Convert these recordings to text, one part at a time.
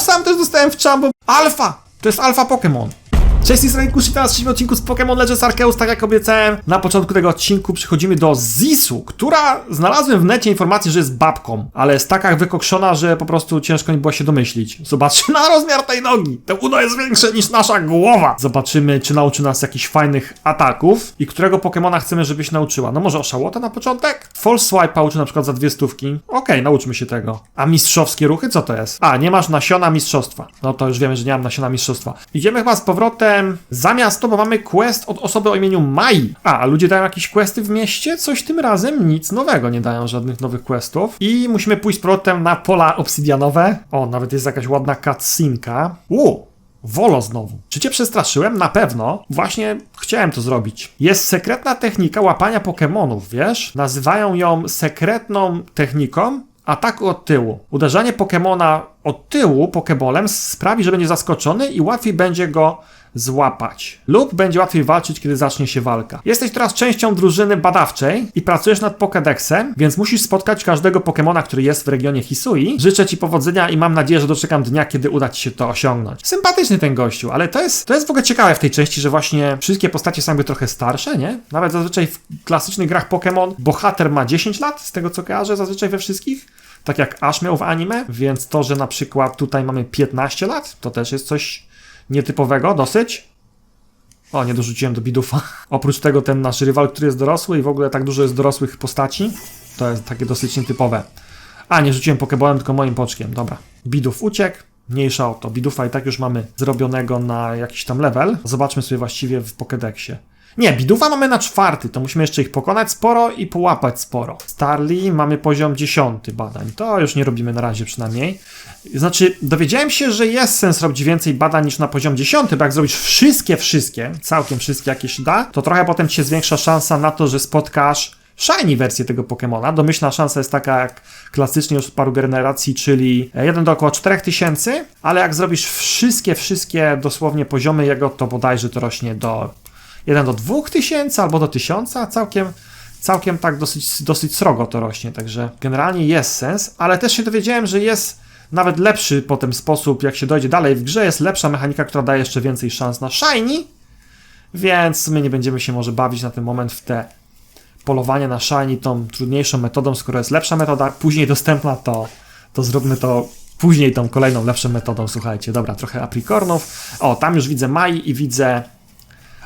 Sam też dostałem w czambo. Alfa! To jest alfa Pokémon. Cześć, z Rejku, witam w trzecim odcinku z Pokémon Legends Arceus, tak jak obiecałem. Na początku tego odcinku przechodzimy do Zisu, która znalazłem w necie informację, że jest babką, ale jest taka wykokszona, że po prostu ciężko mi było się domyślić. Zobaczcie na rozmiar tej nogi. To udo jest większe niż nasza głowa. Zobaczymy, czy nauczy nas jakichś fajnych ataków i którego Pokémona chcemy, żebyś nauczyła. No może oszałotę na początek? False Swipe nauczy na przykład za dwie stówki. Okej, nauczmy się tego. A mistrzowskie ruchy, co to jest? A, nie masz nasiona mistrzostwa. No to już wiemy, że nie mam nasiona mistrzostwa. Idziemy chyba z powrotem za miasto, bo mamy quest od osoby o imieniu Mai. A, ludzie dają jakieś questy w mieście? Coś tym razem nic nowego nie dają, żadnych nowych questów. I musimy pójść z powrotem na pola obsydianowe. O, nawet jest jakaś ładna cutscenka. U, Wolo znowu. Czy cię przestraszyłem? Na pewno. Właśnie chciałem to zrobić. Jest sekretna technika łapania Pokémonów, wiesz? Nazywają ją sekretną techniką ataku od tyłu. Uderzanie Pokémona od tyłu Pokébolem sprawi, że będzie zaskoczony i łatwiej będzie go złapać. Lub będzie łatwiej walczyć, kiedy zacznie się walka. Jesteś teraz częścią drużyny badawczej i pracujesz nad Pokédexem, więc musisz spotkać każdego Pokémona, który jest w regionie Hisui. Życzę ci powodzenia i mam nadzieję, że doczekam dnia, kiedy uda ci się to osiągnąć. Sympatyczny ten gościu, ale to jest, to jest w ogóle ciekawe w tej części, że właśnie wszystkie postacie są jakby trochę starsze, nie? Nawet zazwyczaj w klasycznych grach Pokémon bohater ma 10 lat, z tego co kojarzę zazwyczaj we wszystkich tak jak Ash miał w anime, więc to, że na przykład tutaj mamy 15 lat, to też jest coś nietypowego dosyć. O, nie dorzuciłem do bidufa. Oprócz tego ten nasz rywal, który jest dorosły i w ogóle tak dużo jest dorosłych postaci, to jest takie dosyć nietypowe. A, nie rzuciłem pokebolem, tylko moim poczkiem, dobra. Biduf uciekł, mniejsza o to. Bidufa i tak już mamy zrobionego na jakiś tam level. Zobaczmy sobie właściwie w Pokédexie. Nie, Bidufa mamy na czwarty, to musimy jeszcze ich pokonać sporo i połapać sporo. Starly mamy poziom dziesiąty badań, to już nie robimy na razie przynajmniej. Znaczy, dowiedziałem się, że jest sens robić więcej badań niż na poziom dziesiąty, bo jak zrobisz wszystkie, wszystkie, całkiem wszystkie jakie się da, to trochę potem ci się zwiększa szansa na to, że spotkasz shiny wersję tego Pokemona. Domyślna szansa jest taka jak klasycznie już od paru generacji, czyli 1 do około 4000, ale jak zrobisz wszystkie, wszystkie dosłownie poziomy jego, to bodajże to rośnie do 1 do 2000 albo do 1000, całkiem, całkiem tak dosyć, dosyć srogo to rośnie, także generalnie jest sens, ale też się dowiedziałem, że jest nawet lepszy potem sposób, jak się dojdzie dalej w grze, jest lepsza mechanika, która daje jeszcze więcej szans na shiny, więc my nie będziemy się może bawić na ten moment w te polowanie na shiny tą trudniejszą metodą, skoro jest lepsza metoda, później dostępna, to, to zróbmy to później tą kolejną lepszą metodą, słuchajcie. Dobra, trochę aprikornów. O, tam już widzę Mai i widzę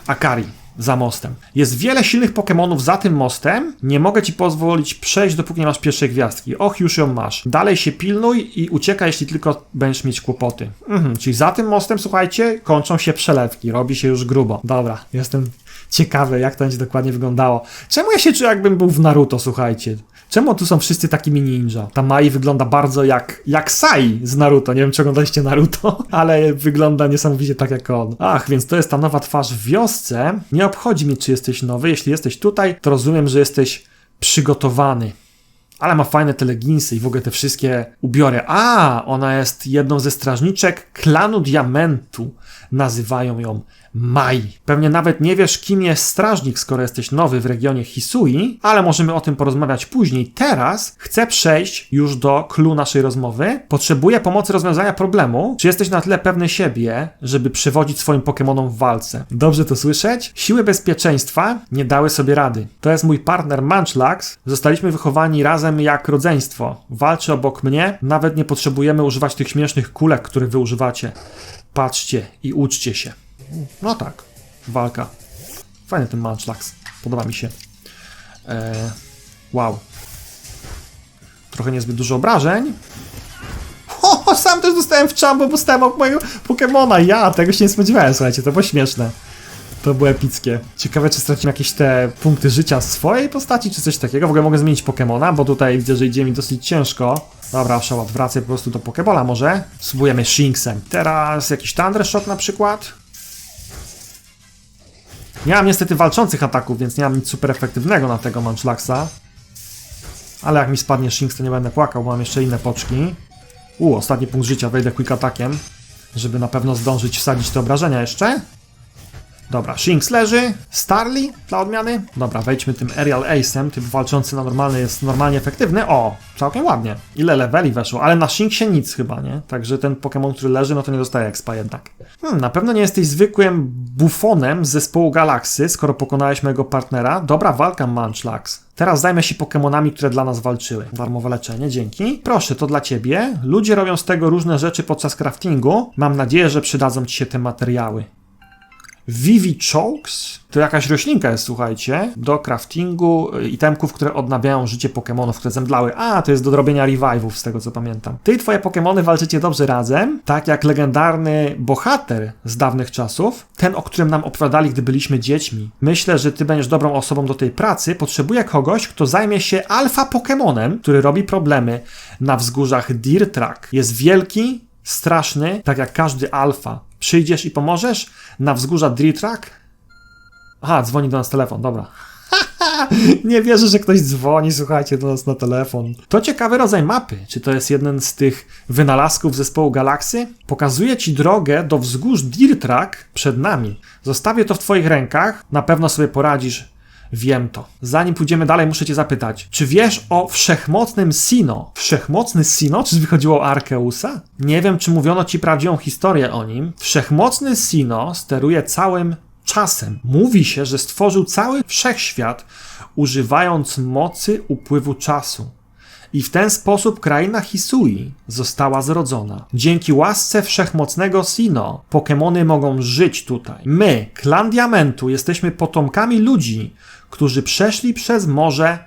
Akari za mostem. Jest wiele silnych Pokémonów za tym mostem. Nie mogę ci pozwolić przejść, dopóki nie masz pierwszej gwiazdki. Och, już ją masz. Dalej się pilnuj i uciekaj, jeśli tylko będziesz mieć kłopoty. Mhm, czyli za tym mostem, słuchajcie, kończą się przelewki. Robi się już grubo. Dobra, jestem ciekawy, jak to będzie dokładnie wyglądało. Czemu ja się czuję, jakbym był w Naruto, słuchajcie? Czemu tu są wszyscy takimi ninja? Ta Mai wygląda bardzo jak, jak Sai z Naruto. Nie wiem, czy oglądaliście Naruto, ale wygląda niesamowicie tak jak on. Ach, więc to jest ta nowa twarz w wiosce. Nie obchodzi mnie, czy jesteś nowy. Jeśli jesteś tutaj, to rozumiem, że jesteś przygotowany. Ale ma fajne te leginsy i w ogóle te wszystkie ubiory. A, ona jest jedną ze strażniczek klanu Diamentu. Nazywają ją Mai. Pewnie nawet nie wiesz, kim jest strażnik, skoro jesteś nowy w regionie Hisui, ale możemy o tym porozmawiać później. Teraz chcę przejść już do clue naszej rozmowy. Potrzebuję pomocy rozwiązania problemu. Czy jesteś na tyle pewny siebie, żeby przewodzić swoim Pokémonom w walce? Dobrze to słyszeć? Siły bezpieczeństwa nie dały sobie rady. To jest mój partner Munchlax. Zostaliśmy wychowani razem jak rodzeństwo. Walczy obok mnie. Nawet nie potrzebujemy używać tych śmiesznych kulek, które wy używacie. Patrzcie i uczcie się. No tak, walka. Fajny ten Munchlax. Podoba mi się. Eee, wow. Trochę niezbyt dużo obrażeń. O, sam też dostałem w czambo, bo dostałem od mojego Pokemona. Ja tego się nie spodziewałem, słuchajcie, to było śmieszne. To było epickie. Ciekawe, czy stracimy jakieś te punkty życia swojej postaci, czy coś takiego. W ogóle mogę zmienić Pokemona, bo tutaj widzę, że idzie mi dosyć ciężko. Dobra, Szałat, wracaj po prostu do Pokebola może. Spróbujemy Shinxem. Teraz jakiś Thundershock na przykład. Nie mam niestety walczących ataków, więc nie mam nic super efektywnego na tego Munchlaxa. Ale jak mi spadnie Shinx, to nie będę płakał, bo mam jeszcze inne poczki. U, ostatni punkt życia, wejdę quick atakiem, żeby na pewno zdążyć wsadzić te obrażenia jeszcze. Dobra, Shinx leży, Starly dla odmiany. Dobra, wejdźmy tym Aerial Ace'em, typ walczący na normalny jest normalnie efektywny. O, całkiem ładnie. Ile leveli weszło, ale na Shinxie nic chyba, nie? Także ten Pokémon, który leży, no to nie dostaje expa jednak. Hmm, na pewno nie jesteś zwykłym bufonem z zespołu Galaksy, skoro pokonałeś mojego partnera. Dobra walka, Munchlax. Teraz zajmę się Pokemonami, które dla nas walczyły. Darmowe leczenie, dzięki. Proszę, to dla ciebie. Ludzie robią z tego różne rzeczy podczas craftingu. Mam nadzieję, że przydadzą ci się te materiały. Vivi Chokes to jakaś roślinka jest, słuchajcie, do craftingu y, itemków, które odnawiają życie Pokemonów, które zemdlały. A, to jest do robienia revive'ów, z tego co pamiętam. Ty i twoje Pokemony walczycie dobrze razem, tak jak legendarny bohater z dawnych czasów, ten, o którym nam opowiadali, gdy byliśmy dziećmi. Myślę, że ty będziesz dobrą osobą do tej pracy. Potrzebuję kogoś, kto zajmie się alfa Pokemonem, który robi problemy na wzgórzach Deer Track. Jest wielki, straszny, tak jak każdy alfa. Przyjdziesz i pomożesz? Na wzgórza Dritrak? Aha, dzwoni do nas telefon, dobra. Nie wierzę, że ktoś dzwoni, słuchajcie, do nas na telefon. To ciekawy rodzaj mapy. Czy to jest jeden z tych wynalazków zespołu Galaksy? Pokazuje ci drogę do wzgórz Dirtrak przed nami. Zostawię to w twoich rękach, na pewno sobie poradzisz. Wiem to. Zanim pójdziemy dalej, muszę cię zapytać, czy wiesz o wszechmocnym Sino? Wszechmocny Sino? Czy wychodziło o Arkeusa? Nie wiem, czy mówiono ci prawdziwą historię o nim. Wszechmocny Sino steruje całym czasem. Mówi się, że stworzył cały wszechświat, używając mocy upływu czasu. I w ten sposób kraina Hisui została zrodzona. Dzięki łasce wszechmocnego Sino, Pokemony mogą żyć tutaj. My, klan Diamentu, jesteśmy potomkami ludzi, którzy przeszli przez morze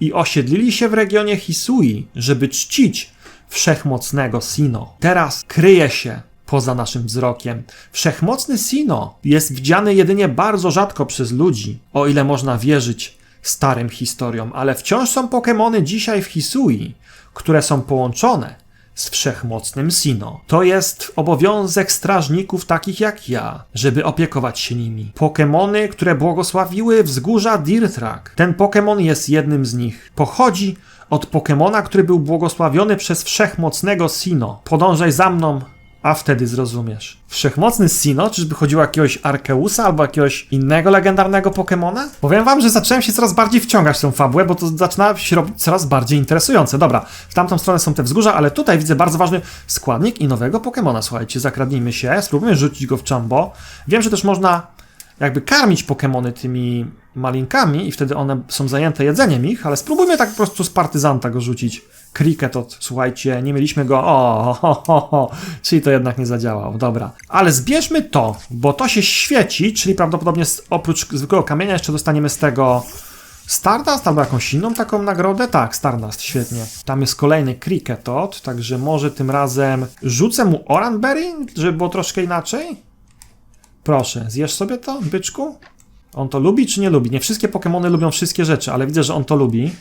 i osiedlili się w regionie Hisui, żeby czcić wszechmocnego Sino. Teraz kryje się poza naszym wzrokiem. Wszechmocny Sino jest widziany jedynie bardzo rzadko przez ludzi, o ile można wierzyć starym historiom, ale wciąż są Pokémony dzisiaj w Hisui, które są połączone z wszechmocnym Sino. To jest obowiązek strażników takich jak ja, żeby opiekować się nimi. Pokémony, które błogosławiły wzgórza Dirtrak. Ten Pokémon jest jednym z nich. Pochodzi od Pokémona, który był błogosławiony przez wszechmocnego Sino. Podążaj za mną, a wtedy zrozumiesz. Wszechmocny Sino, czyżby chodziło o jakiegoś Arkeusa albo jakiegoś innego legendarnego Pokemona? Powiem wam, że zacząłem się coraz bardziej wciągać w tą fabułę, bo to zaczyna się robić coraz bardziej interesujące. Dobra, w tamtą stronę są te wzgórza, ale tutaj widzę bardzo ważny składnik i nowego Pokemona. Słuchajcie, zakradnijmy się, spróbujmy rzucić go w Chambo. Wiem, że też można jakby karmić Pokemony tymi malinkami i wtedy one są zajęte jedzeniem ich, ale spróbujmy tak po prostu z partyzanta go rzucić. Kriketot, słuchajcie, nie mieliśmy go. O, ho, ho, ho, czyli to jednak nie zadziałał. Dobra. Ale zbierzmy to, bo to się świeci, czyli prawdopodobnie oprócz zwykłego kamienia jeszcze dostaniemy z tego Stardust albo jakąś inną taką nagrodę? Tak, Stardust, świetnie. Tam jest kolejny Kriketot, także może tym razem rzucę mu Oranberry, żeby było troszkę inaczej? Proszę, zjesz sobie to, byczku? On to lubi czy nie lubi? Nie wszystkie Pokémony lubią wszystkie rzeczy, ale widzę, że on to lubi.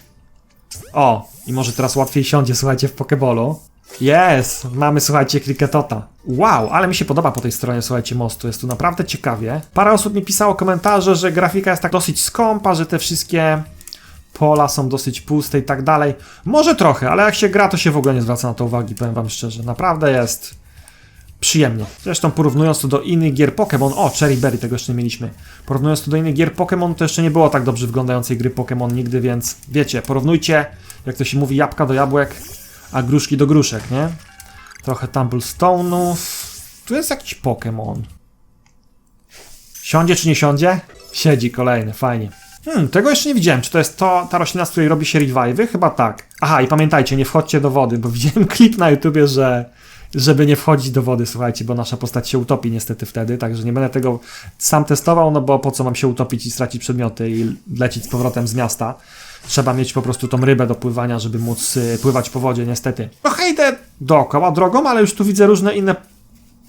O, i może teraz łatwiej siądzie, słuchajcie, w Pokebolu. Jest! Mamy, słuchajcie, Cricketota. Wow, ale mi się podoba po tej stronie, słuchajcie, mostu. Jest tu naprawdę ciekawie. Parę osób mi pisało komentarze, że grafika jest tak dosyć skąpa, że te wszystkie pola są dosyć puste i tak dalej. Może trochę, ale jak się gra, to się w ogóle nie zwraca na to uwagi, powiem wam szczerze. Naprawdę jest przyjemnie. Zresztą porównując to do innych gier Pokémon, o, Cherry Berry, tego jeszcze nie mieliśmy. Porównując to do innych gier Pokémon, to jeszcze nie było tak dobrze wyglądającej gry Pokémon nigdy, więc wiecie, porównujcie, jak to się mówi, jabłka do jabłek, a gruszki do gruszek, nie? Trochę Tumblestone'ów. Tu jest jakiś Pokémon. Siądzie czy nie siądzie? Siedzi, kolejny, fajnie. Hmm, tego jeszcze nie widziałem. Czy to jest to, ta roślina, z której robi się revive'y? Chyba tak. Aha, i pamiętajcie, nie wchodźcie do wody, bo widziałem klip na YouTubie, że żeby nie wchodzić do wody, słuchajcie, bo nasza postać się utopi niestety wtedy, także nie będę tego sam testował, no bo po co mam się utopić i stracić przedmioty i lecieć z powrotem z miasta. Trzeba mieć po prostu tą rybę do pływania, żeby móc y, pływać po wodzie, niestety. Trochę idę dookoła drogą, ale już tu widzę różne inne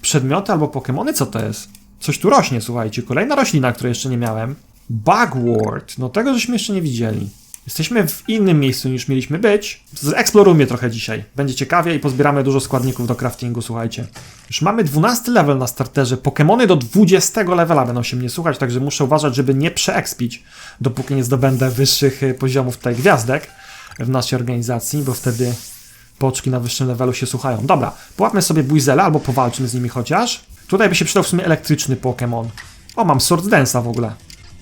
przedmioty albo Pokemony. Co to jest? Coś tu rośnie, słuchajcie. Kolejna roślina, której jeszcze nie miałem. Bugwort. No tego żeśmy jeszcze nie widzieli. Jesteśmy w innym miejscu niż mieliśmy być. Zeksplorujmy trochę dzisiaj. Będzie ciekawie i pozbieramy dużo składników do craftingu, słuchajcie. Już mamy 12 level na starterze. Pokemony do 20 levela będą się mnie słuchać, także muszę uważać, żeby nie przeekspić, dopóki nie zdobędę wyższych y, poziomów tutaj gwiazdek w naszej organizacji, bo wtedy poczki na wyższym levelu się słuchają. Dobra, połapmy sobie Buizela albo powalczmy z nimi chociaż. Tutaj by się przydał w sumie elektryczny Pokémon. O, mam Sword Dance'a w ogóle.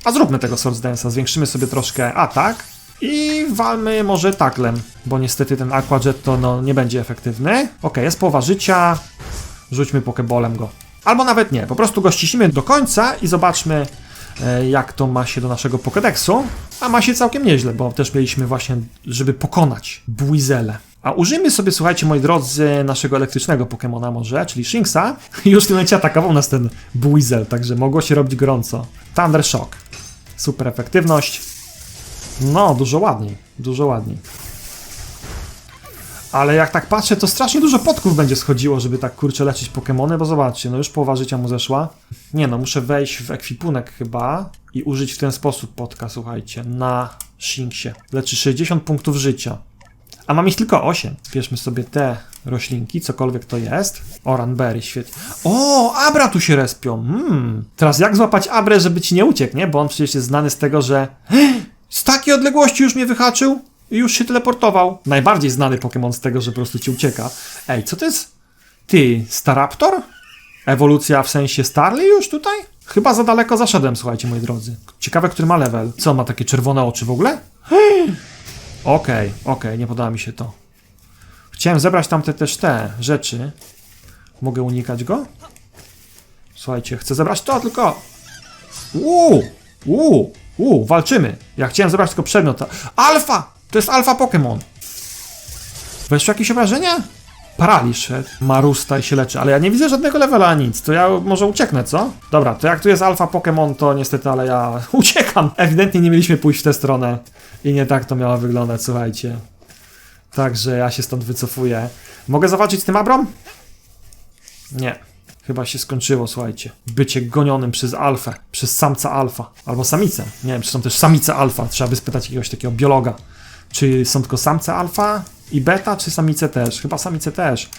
A zróbmy tego Sword Dance'a, zwiększymy sobie troszkę atak i walmy może taklem, bo niestety ten Aqua Jet to no, nie będzie efektywny. Ok, jest połowa życia, rzućmy Pokebolem go. Albo nawet nie, po prostu go ściśnimy do końca i zobaczmy e, jak to ma się do naszego Pokédexu. A ma się całkiem nieźle, bo też mieliśmy właśnie, żeby pokonać Buizele. A użyjmy sobie, słuchajcie, moi drodzy, naszego elektrycznego Pokemona może, czyli Shinxa. Już w tym momencie atakował nas ten Buizel, także mogło się robić gorąco. Thunder Shock. Super efektywność. No, dużo ładniej, dużo ładniej. Ale jak tak patrzę, to strasznie dużo podków będzie schodziło, żeby tak kurczę leczyć Pokemony, bo zobaczcie, no już połowa życia mu zeszła. Nie no, muszę wejść w ekwipunek chyba i użyć w ten sposób podka, słuchajcie, na Shinksie. Leczy 60 punktów życia. A mam ich tylko 8. Bierzmy sobie te roślinki, cokolwiek to jest. Oranberry, świetnie. O, Abra tu się respią. Hmm. Teraz jak złapać Abrę, żeby ci nie uciekł, nie? Bo on przecież jest znany z tego, że z takiej odległości już mnie wyhaczył i już się teleportował. Najbardziej znany Pokémon z tego, że po prostu ci ucieka. Ej, co to jest? Ty, Staraptor? Ewolucja w sensie Starly już tutaj? Chyba za daleko zaszedłem, słuchajcie, moi drodzy. Ciekawe, który ma level. Co, ma takie czerwone oczy w ogóle? Okej, okej, nie podoba mi się to. Chciałem zebrać tamte też te rzeczy. Mogę unikać go? Słuchajcie, chcę zebrać to tylko. Uuu, uuu, uuu, walczymy. Ja chciałem zebrać tylko przedmiot. Alfa! To jest alfa Pokémon. Weź jakieś obrażenia? Paraliż. Marusta i się leczy, ale ja nie widzę żadnego levela ani nic, to ja może ucieknę, co? Dobra, to jak tu jest alfa Pokémon, to niestety, ale ja uciekam. Ewidentnie nie mieliśmy pójść w tę stronę i nie tak to miało wyglądać, słuchajcie. Także ja się stąd wycofuję. Mogę zawalczyć z tym Abrą? Nie. Chyba się skończyło, słuchajcie. Bycie gonionym przez alfę, przez samca alfa, albo samicę. Nie wiem, czy są też samice alfa. Trzeba by spytać jakiegoś takiego biologa. Czy są tylko samce alfa i beta, czy samice też? Chyba samice też.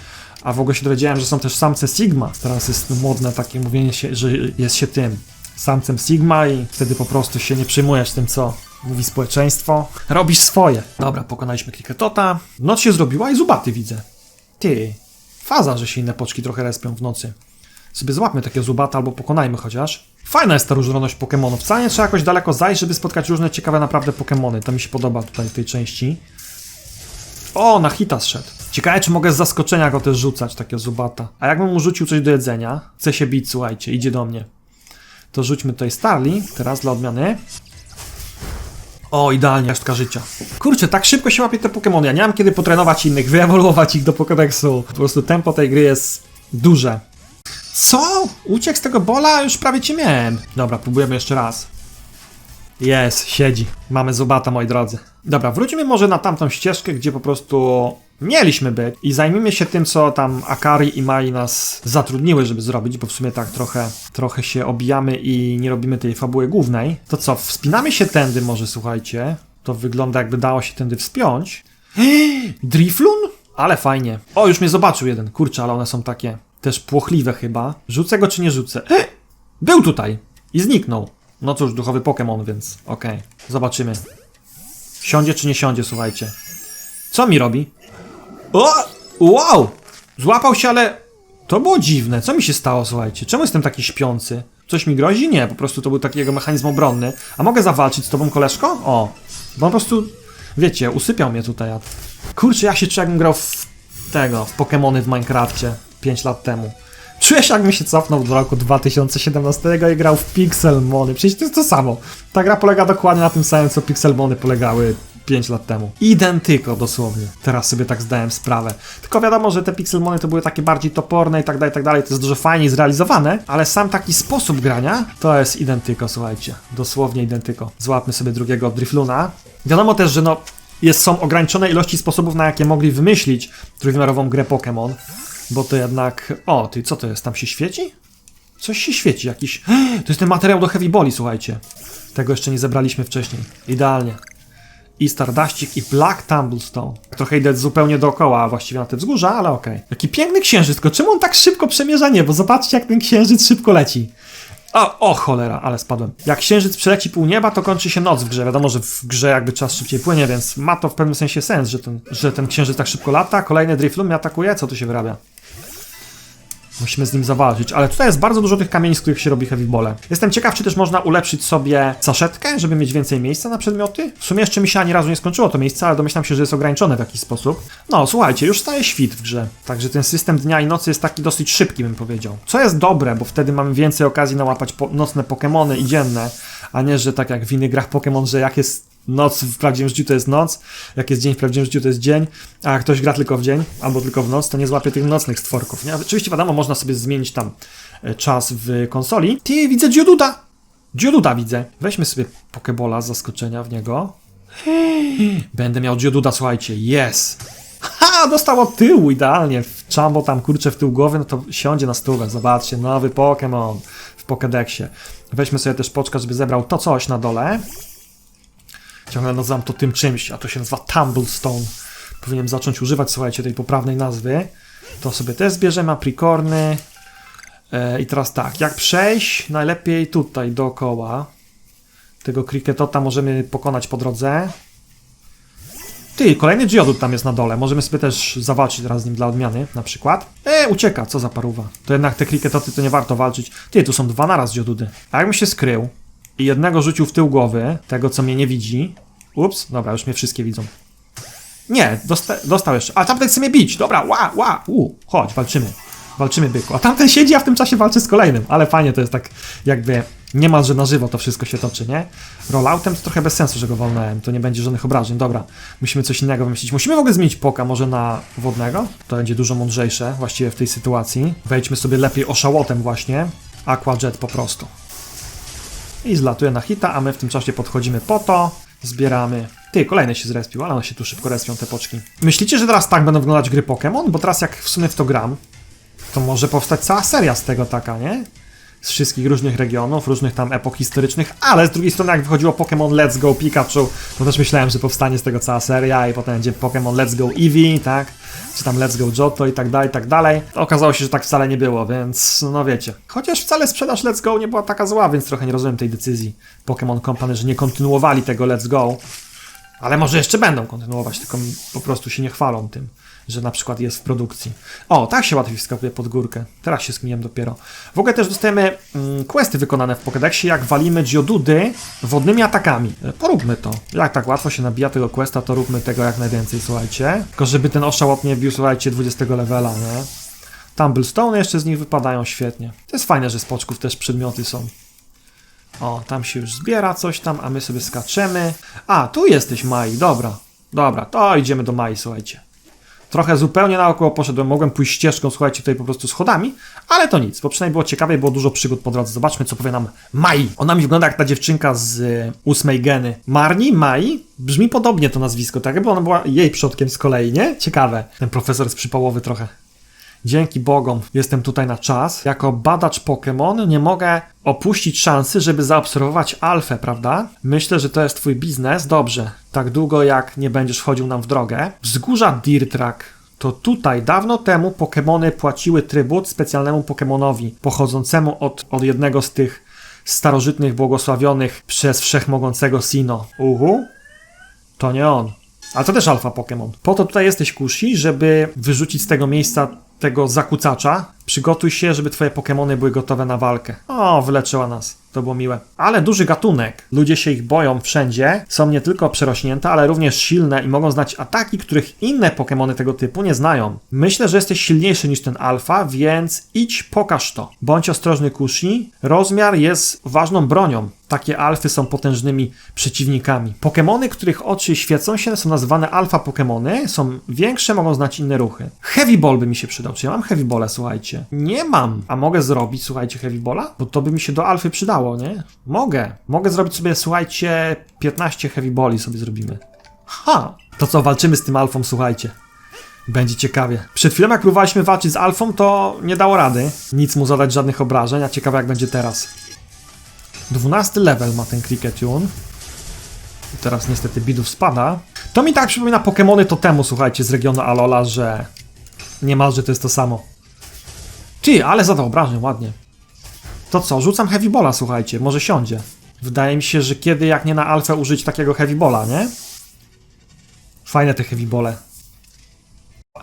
A w ogóle się dowiedziałem, że są też samce Sigma. Teraz jest modne takie mówienie się, że jest się tym samcem Sigma i wtedy po prostu się nie przejmujesz tym, co mówi społeczeństwo. Robisz swoje. Dobra, pokonaliśmy Kriketota. Noc się zrobiła i zubaty widzę. Ty, faza, że się inne poczki trochę respią w nocy. Sobie złapmy takie zubata albo pokonajmy chociaż. Fajna jest ta różnorodność Pokémonów. Wcale nie trzeba jakoś daleko zajść, żeby spotkać różne ciekawe naprawdę Pokémony. To mi się podoba tutaj w tej części. O, na hita zszedł. Ciekawe, czy mogę z zaskoczenia go też rzucać, takie zubata. A jakbym mu rzucił coś do jedzenia, chce się bić, słuchajcie, idzie do mnie. To rzućmy tutaj Starly, teraz dla odmiany. O, idealnie, resztka życia. Kurczę, tak szybko się łapie te Pokémony. Ja nie mam kiedy potrenować innych, wyewoluować ich do Pokédexu. Po prostu tempo tej gry jest duże. Co? Uciekł z tego bola? Już prawie cię miałem. Dobra, próbujemy jeszcze raz. Jest, siedzi. Mamy zubata, moi drodzy. Dobra, wróćmy może na tamtą ścieżkę, gdzie po prostu mieliśmy być i zajmijmy się tym, co tam Akari i Mai nas zatrudniły, żeby zrobić, bo w sumie tak trochę, trochę się obijamy i nie robimy tej fabuły głównej. To co, wspinamy się tędy może, słuchajcie. To wygląda jakby dało się tędy wspiąć. Driflun? Ale fajnie. O, już mnie zobaczył jeden. Kurczę, ale one są takie też płochliwe chyba. Rzucę go czy nie rzucę? Był tutaj i zniknął. No cóż, duchowy Pokémon, więc okej. Zobaczymy. Siądzie czy nie siądzie, słuchajcie. Co mi robi? O! Wow! Złapał się, ale to było dziwne. Co mi się stało, słuchajcie? Czemu jestem taki śpiący? Coś mi grozi? Nie, po prostu to był taki jego mechanizm obronny. A mogę zawalczyć z tobą, koleżko? O! Bo po prostu, wiecie, usypiał mnie tutaj. Kurczę, ja się czuję, jakbym grał w tego, w Pokémony w Minecrafcie 5 lat temu. Czuję się, jakbym się cofnął do roku 2017 i grał w Pixelmony. Przecież to jest to samo. Ta gra polega dokładnie na tym samym, co Pixelmony polegały 5 lat temu. Identyko dosłownie. Teraz sobie tak zdałem sprawę. Tylko wiadomo, że te Pixelmony to były takie bardziej toporne i tak dalej, i tak dalej. To jest dużo fajniej zrealizowane, ale sam taki sposób grania to jest identyko, słuchajcie. Dosłownie identyko. Złapmy sobie drugiego Drifluna. Wiadomo też, że no jest, są ograniczone ilości sposobów, na jakie mogli wymyślić trójwymiarową grę Pokémon. Bo to jednak... O, ty, co to jest? Tam się świeci? Coś się świeci, jakiś... To jest ten materiał do Heavy Boli, słuchajcie. Tego jeszcze nie zebraliśmy wcześniej. Idealnie. I Stardaścik, i Black Tumblestone. Trochę idę zupełnie dookoła, właściwie na te wzgórza, ale okej. Jaki piękny księżyc, tylko czemu on tak szybko przemierza niebo? Zobaczcie, jak ten księżyc szybko leci. O, o cholera, ale spadłem. Jak księżyc przeleci pół nieba, to kończy się noc w grze. Wiadomo, że w grze jakby czas szybciej płynie, więc ma to w pewnym sensie sens, że ten, że ten księżyc tak szybko lata. Kolejny Driflum mnie atakuje, co tu się wyrabia? Musimy z nim zawalczyć, ale tutaj jest bardzo dużo tych kamieni, z których się robi heavy bole. Jestem ciekaw, czy też można ulepszyć sobie saszetkę, żeby mieć więcej miejsca na przedmioty. W sumie jeszcze mi się ani razu nie skończyło to miejsce, ale domyślam się, że jest ograniczone w jakiś sposób. No, słuchajcie, już staje świt w grze, także ten system dnia i nocy jest taki dosyć szybki, bym powiedział. Co jest dobre, bo wtedy mamy więcej okazji nałapać po nocne Pokémony i dzienne, a nie, że tak jak w innych grach Pokémon, że jak jest noc w prawdziwym życiu to jest noc, jak jest dzień w prawdziwym życiu to jest dzień, a jak ktoś gra tylko w dzień albo tylko w noc, to nie złapie tych nocnych stworków. Nie? Oczywiście wiadomo, można sobie zmienić tam e, czas w konsoli. Ty, widzę Geoduda! Geoduda widzę. Weźmy sobie Pokebola z zaskoczenia w niego. Będę miał Geoduda, słuchajcie, yes! Ha, dostał od tyłu idealnie. W Chambo tam kurczę w tył głowy, no to siądzie na stówę. Zobaczcie, nowy Pokémon w Pokédexie. Weźmy sobie też poczka, żeby zebrał to coś na dole. Ciągle nazywam to tym czymś, a to się nazywa Tumblestone. Powinienem zacząć używać, słuchajcie, tej poprawnej nazwy. To sobie też zbierzemy, aprikorny. E, I teraz tak, jak przejść? Najlepiej tutaj dookoła. Tego Cricketota możemy pokonać po drodze. Ty, kolejny Geodude tam jest na dole. Możemy sobie też zawalczyć teraz z nim dla odmiany, na przykład. E, ucieka, co za paruwa. To jednak te Cricketoty to nie warto walczyć. Ty, tu są dwa naraz Geodudy. A jakbym się skrył i jednego rzucił w tył głowy, tego co mnie nie widzi. Ups, dobra, już mnie wszystkie widzą. Nie, dosta dostał jeszcze. A tamten chce mnie bić. Dobra, ła, ła, u, chodź, walczymy. Walczymy, byku. A tamten siedzi, a w tym czasie walczy z kolejnym. Ale fajnie to jest tak, jakby niemalże na żywo to wszystko się toczy, nie? Rolloutem to trochę bez sensu, że go wolnałem. To nie będzie żadnych obrażeń. Dobra, musimy coś innego wymyślić. Musimy w ogóle zmienić poka może na wodnego. To będzie dużo mądrzejsze właściwie w tej sytuacji. Wejdźmy sobie lepiej oszałotem właśnie. Aqua Jet po prostu. I zlatuje na hita, a my w tym czasie podchodzimy po to, zbieramy. Ty, kolejny się zrespił, ale one się tu szybko respią, te poczki. Myślicie, że teraz tak będą wyglądać gry Pokémon? Bo teraz jak w sumie w to gram, to może powstać cała seria z tego taka, nie? Z wszystkich różnych regionów, różnych tam epok historycznych, ale z drugiej strony jak wychodziło Pokémon Let's Go Pikachu, to też myślałem, że powstanie z tego cała seria i potem będzie Pokémon Let's Go Eevee, tak? Czy tam Let's Go Johto i tak dalej, i tak dalej. Okazało się, że tak wcale nie było, więc no wiecie. Chociaż wcale sprzedaż Let's Go nie była taka zła, więc trochę nie rozumiem tej decyzji Pokémon Company, że nie kontynuowali tego Let's Go. Ale może jeszcze będą kontynuować, tylko po prostu się nie chwalą tym, że na przykład jest w produkcji. O, tak się łatwiej wskakuje pod górkę. Teraz się skminiłem dopiero. W ogóle też dostajemy mm, questy wykonane w Pokédexie, jak walimy Geodudy wodnymi atakami. E, Poróbmy to. Jak tak łatwo się nabija tego questa, to róbmy tego jak najwięcej, słuchajcie. Tylko żeby ten oszałot nie wbił, słuchajcie, 20 levela, nie? Tumblestone jeszcze z nich wypadają świetnie. To jest fajne, że z poczków też przedmioty są. O, tam się już zbiera coś tam, a my sobie skaczemy. A, tu jesteś Mai, dobra. Dobra, to idziemy do Mai, słuchajcie. Trochę zupełnie naokoło poszedłem, mogłem pójść ścieżką, słuchajcie, tutaj po prostu schodami, ale to nic, bo przynajmniej było ciekawe było dużo przygód po drodze. Zobaczmy, co powie nam Mai. Ona mi wygląda jak ta dziewczynka z y, ósmej geny. Marni? Mai? Brzmi podobnie to nazwisko, tak jakby ona była jej przodkiem z kolei, nie? Ciekawe. Ten profesor jest przypałowy trochę. Dzięki Bogom jestem tutaj na czas. Jako badacz Pokémon nie mogę opuścić szansy, żeby zaobserwować alfę, prawda? Myślę, że to jest twój biznes. Dobrze. Tak długo jak nie będziesz wchodził nam w drogę. Wzgórza Dirtrak. To tutaj dawno temu Pokémony płaciły trybut specjalnemu Pokémonowi pochodzącemu od, od jednego z tych starożytnych błogosławionych przez wszechmogącego Sino. Uhu? To nie on. Ale to też alfa Pokémon. Po to tutaj jesteś, Kushi, żeby wyrzucić z tego miejsca tego zakucacza. Przygotuj się, żeby twoje Pokémony były gotowe na walkę. O, wyleczyła nas. To było miłe. Ale duży gatunek. Ludzie się ich boją wszędzie. Są nie tylko przerośnięte, ale również silne i mogą znać ataki, których inne Pokémony tego typu nie znają. Myślę, że jesteś silniejszy niż ten alfa, więc idź pokaż to. Bądź ostrożny, Kushi. Rozmiar jest ważną bronią. Takie alfy są potężnymi przeciwnikami. Pokemony, których oczy świecą się, są nazywane alfa Pokemony. Są większe, mogą znać inne ruchy. Heavy Ball by mi się przydał. Czy ja mam Heavy Ball, słuchajcie? Nie mam. A mogę zrobić, słuchajcie, Heavy Balla? Bo to by mi się do alfy przydało, nie? Mogę. Mogę zrobić sobie, słuchajcie, 15 Heavy Balli sobie zrobimy. Ha! To co, walczymy z tym alfą, słuchajcie. Będzie ciekawie. Przed chwilą, jak próbowaliśmy walczyć z alfą, to nie dało rady. Nic mu zadać żadnych obrażeń, a ciekawe jak będzie teraz. 12 level ma ten Cricketune. Teraz niestety bidów spada. To mi tak przypomina Pokémony Totemu, słuchajcie, z regionu Alola, że niemalże to jest to samo. Ty, ale zadał obrażeń, ładnie. To co, rzucam Heavy Bola, słuchajcie, może siądzie. Wydaje mi się, że kiedy jak nie na alfę użyć takiego Heavy Bola, nie? Fajne te Heavy Bole.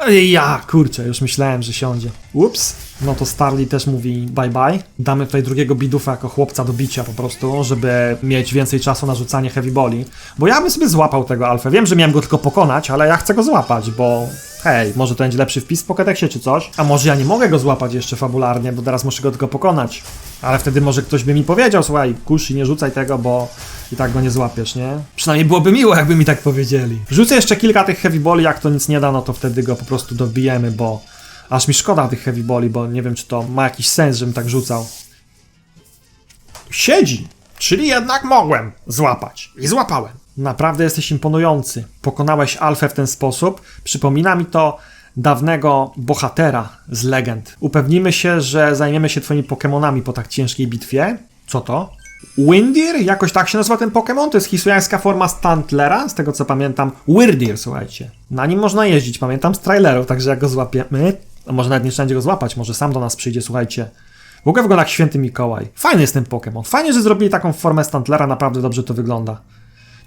Ja, kurczę, już myślałem, że siądzie. Ups. No to Starly też mówi bye bye. Damy tutaj drugiego bidufa jako chłopca do bicia po prostu, żeby mieć więcej czasu na rzucanie heavy boli. Bo ja bym sobie złapał tego alfę. Wiem, że miałem go tylko pokonać, ale ja chcę go złapać, bo hej, może to będzie lepszy wpis w Pokédexie czy coś. A może ja nie mogę go złapać jeszcze fabularnie, bo teraz muszę go tylko pokonać. Ale wtedy może ktoś by mi powiedział, słuchaj, kuszy, nie rzucaj tego, bo i tak go nie złapiesz, nie? Przynajmniej byłoby miło, jakby mi tak powiedzieli. Rzucę jeszcze kilka tych heavy boli, jak to nic nie da, no to wtedy go po prostu dobijemy, bo aż mi szkoda tych heavy boli, bo nie wiem, czy to ma jakiś sens, żebym tak rzucał. Siedzi! Czyli jednak mogłem złapać. I złapałem. Naprawdę jesteś imponujący. Pokonałeś Alfę w ten sposób. Przypomina mi to dawnego bohatera z legend. Upewnimy się, że zajmiemy się twoimi Pokemonami po tak ciężkiej bitwie. Co to? Windir? Jakoś tak się nazywa ten Pokémon? To jest hisujańska forma Stantlera, z tego co pamiętam. Wyrdir, słuchajcie. Na nim można jeździć, pamiętam z trailerów, także jak go złapiemy, a może nawet nie trzeba będzie go złapać, może sam do nas przyjdzie, słuchajcie. W ogóle wygląda jak święty Mikołaj. Fajny jest ten Pokémon. Fajnie, że zrobili taką formę Stantlera, naprawdę dobrze to wygląda.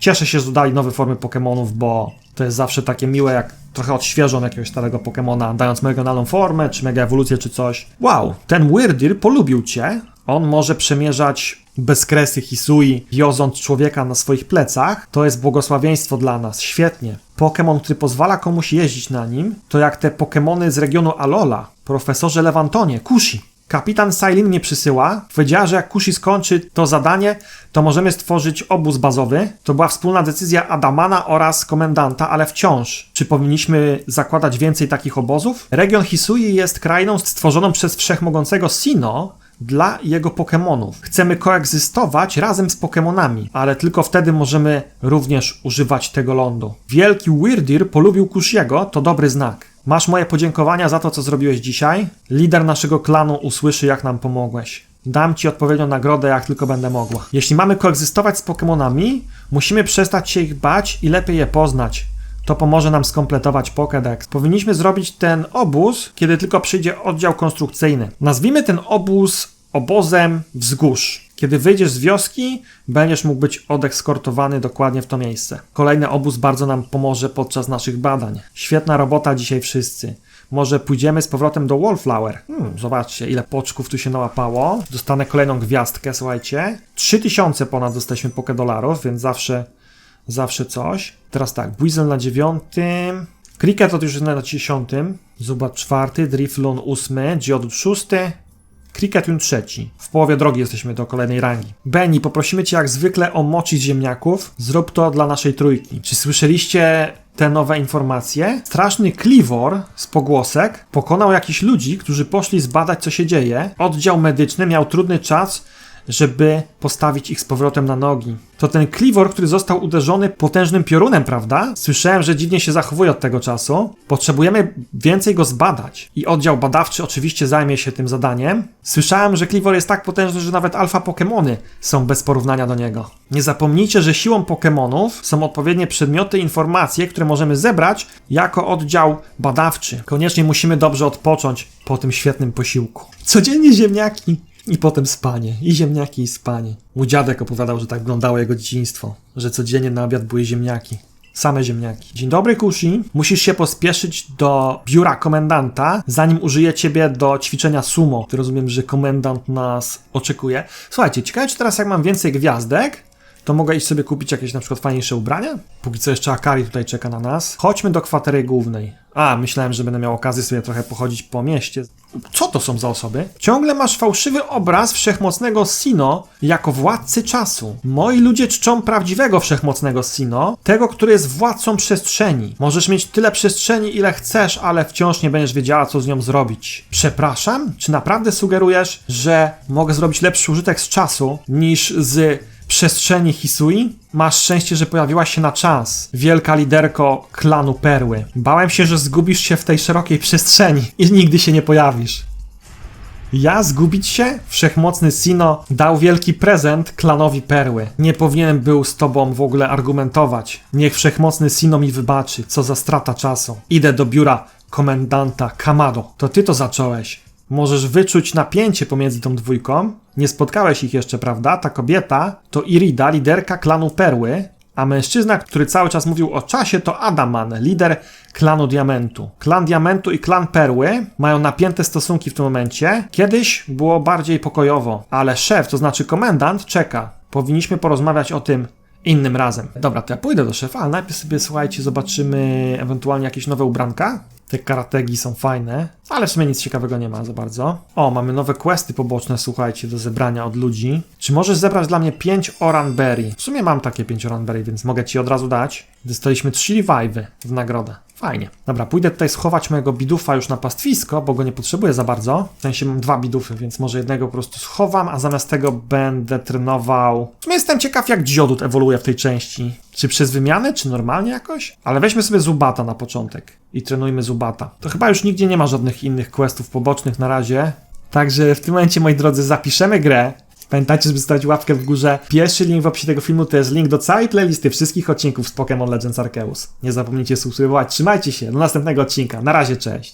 Cieszę się, że dodali nowe formy Pokémonów, bo to jest zawsze takie miłe, jak trochę odświeżą jakiegoś starego Pokémona, dając mu regionalną formę, czy mega ewolucję, czy coś. Wow, ten Wyrdir polubił cię. On może przemierzać bezkresy Hisui, wioząc człowieka na swoich plecach. To jest błogosławieństwo dla nas. Świetnie. Pokémon, który pozwala komuś jeździć na nim, to jak te Pokémony z regionu Alola, profesorze Lewantonie, Kushi. Kapitan Sailin mnie przysyła. Powiedziała, że jak Kushi skończy to zadanie, to możemy stworzyć obóz bazowy. To była wspólna decyzja Adamana oraz komendanta, ale wciąż. Czy powinniśmy zakładać więcej takich obozów? Region Hisui jest krainą stworzoną przez wszechmogącego Sino, dla jego Pokémonów. Chcemy koegzystować razem z Pokémonami, ale tylko wtedy możemy również używać tego lądu. Wielki Wyrdir polubił Kushiego, to dobry znak. Masz moje podziękowania za to, co zrobiłeś dzisiaj. Lider naszego klanu usłyszy, jak nam pomogłeś. Dam ci odpowiednią nagrodę, jak tylko będę mogła. Jeśli mamy koegzystować z Pokémonami, musimy przestać się ich bać i lepiej je poznać. To pomoże nam skompletować Pokédex. Powinniśmy zrobić ten obóz, kiedy tylko przyjdzie oddział konstrukcyjny. Nazwijmy ten obóz obozem wzgórz. Kiedy wyjdziesz z wioski, będziesz mógł być odekskortowany dokładnie w to miejsce. Kolejny obóz bardzo nam pomoże podczas naszych badań. Świetna robota dzisiaj wszyscy. Może pójdziemy z powrotem do Wallflower. Hmm, zobaczcie, ile poczków tu się nałapało. Dostanę kolejną gwiazdkę, słuchajcie. 3000 ponad dostaliśmy pokedolarów, więc zawsze, zawsze coś. Teraz tak, Buizel na dziewiątym. Cricket to już na dziesiątym. Zubat czwarty, Driflun ósmy, Geodude szósty, Cricketun trzeci. W połowie drogi jesteśmy do kolejnej rangi. Benny, poprosimy cię jak zwykle o mochi z ziemniaków. Zrób to dla naszej trójki. Czy słyszeliście te nowe informacje? Straszny Clivor z pogłosek pokonał jakichś ludzi, którzy poszli zbadać co się dzieje. Oddział medyczny miał trudny czas, żeby postawić ich z powrotem na nogi. To ten Clivor, który został uderzony potężnym piorunem, prawda? Słyszałem, że dziwnie się zachowuje od tego czasu. Potrzebujemy więcej go zbadać. I oddział badawczy oczywiście zajmie się tym zadaniem. Słyszałem, że Clivor jest tak potężny, że nawet alfa Pokémony są bez porównania do niego. Nie zapomnijcie, że siłą Pokémonów są odpowiednie przedmioty i informacje, które możemy zebrać jako oddział badawczy. Koniecznie musimy dobrze odpocząć po tym świetnym posiłku. Codziennie ziemniaki. I potem spanie. I ziemniaki, i spanie. Mój dziadek opowiadał, że tak wyglądało jego dzieciństwo. Że codziennie na obiad były ziemniaki. Same ziemniaki. Dzień dobry, Kushi. Musisz się pospieszyć do biura komendanta, zanim użyję ciebie do ćwiczenia sumo. Ty rozumiem, że komendant nas oczekuje. Słuchajcie, ciekawe, czy teraz jak mam więcej gwiazdek, to mogę iść sobie kupić jakieś na przykład fajniejsze ubrania? Póki co jeszcze Akari tutaj czeka na nas. Chodźmy do kwatery głównej. A, myślałem, że będę miał okazję sobie trochę pochodzić po mieście. Co to są za osoby? Ciągle masz fałszywy obraz wszechmocnego Sino jako władcy czasu. Moi ludzie czczą prawdziwego wszechmocnego Sino, tego, który jest władcą przestrzeni. Możesz mieć tyle przestrzeni, ile chcesz, ale wciąż nie będziesz wiedziała, co z nią zrobić. Przepraszam? Czy naprawdę sugerujesz, że mogę zrobić lepszy użytek z czasu niż z przestrzeni Hisui? Masz szczęście, że pojawiłaś się na czas, wielka liderko klanu Perły. Bałem się, że zgubisz się w tej szerokiej przestrzeni i nigdy się nie pojawisz. Ja zgubić się? Wszechmocny Sino dał wielki prezent klanowi Perły. Nie powinienem był z tobą w ogóle argumentować. Niech wszechmocny Sino mi wybaczy, co za strata czasu. Idę do biura komendanta Kamado. To ty to zacząłeś. Możesz wyczuć napięcie pomiędzy tą dwójką. Nie spotkałeś ich jeszcze, prawda? Ta kobieta to Irida, liderka klanu Perły, A mężczyzna, który cały czas mówił o czasie, to Adaman, lider klanu Diamentu. Klan Diamentu i klan Perły mają napięte stosunki w tym momencie. Kiedyś było bardziej pokojowo, ale szef, to znaczy komendant, czeka. Powinniśmy porozmawiać o tym innym razem. Dobra, to ja pójdę do szefa, ale najpierw sobie, słuchajcie, zobaczymy ewentualnie jakieś nowe ubranka. Te karategi są fajne, ale w sumie nic ciekawego nie ma za bardzo. O, mamy nowe questy poboczne, słuchajcie, do zebrania od ludzi. Czy możesz zebrać dla mnie 5 Oranberry? W sumie mam takie 5 Oranberry, więc mogę ci od razu dać. Dostaliśmy 3 revive'y w nagrodę. Fajnie. Dobra, pójdę tutaj schować mojego bidufa już na pastwisko, bo go nie potrzebuję za bardzo. W sensie mam dwa bidufy, więc może jednego po prostu schowam, a zamiast tego będę trenował. W sumie jestem ciekaw, jak dziodut ewoluuje w tej części. Czy przez wymianę, czy normalnie jakoś? Ale weźmy sobie Zubata na początek i trenujmy Zubata. To chyba już nigdzie nie ma żadnych innych questów pobocznych na razie. Także w tym momencie, moi drodzy, zapiszemy grę. Pamiętajcie, żeby zostawić łapkę w górze. Pierwszy link w opisie tego filmu to jest link do całej playlisty wszystkich odcinków z Pokémon Legends Arceus. Nie zapomnijcie subskrybować. Trzymajcie się. Do następnego odcinka. Na razie, cześć.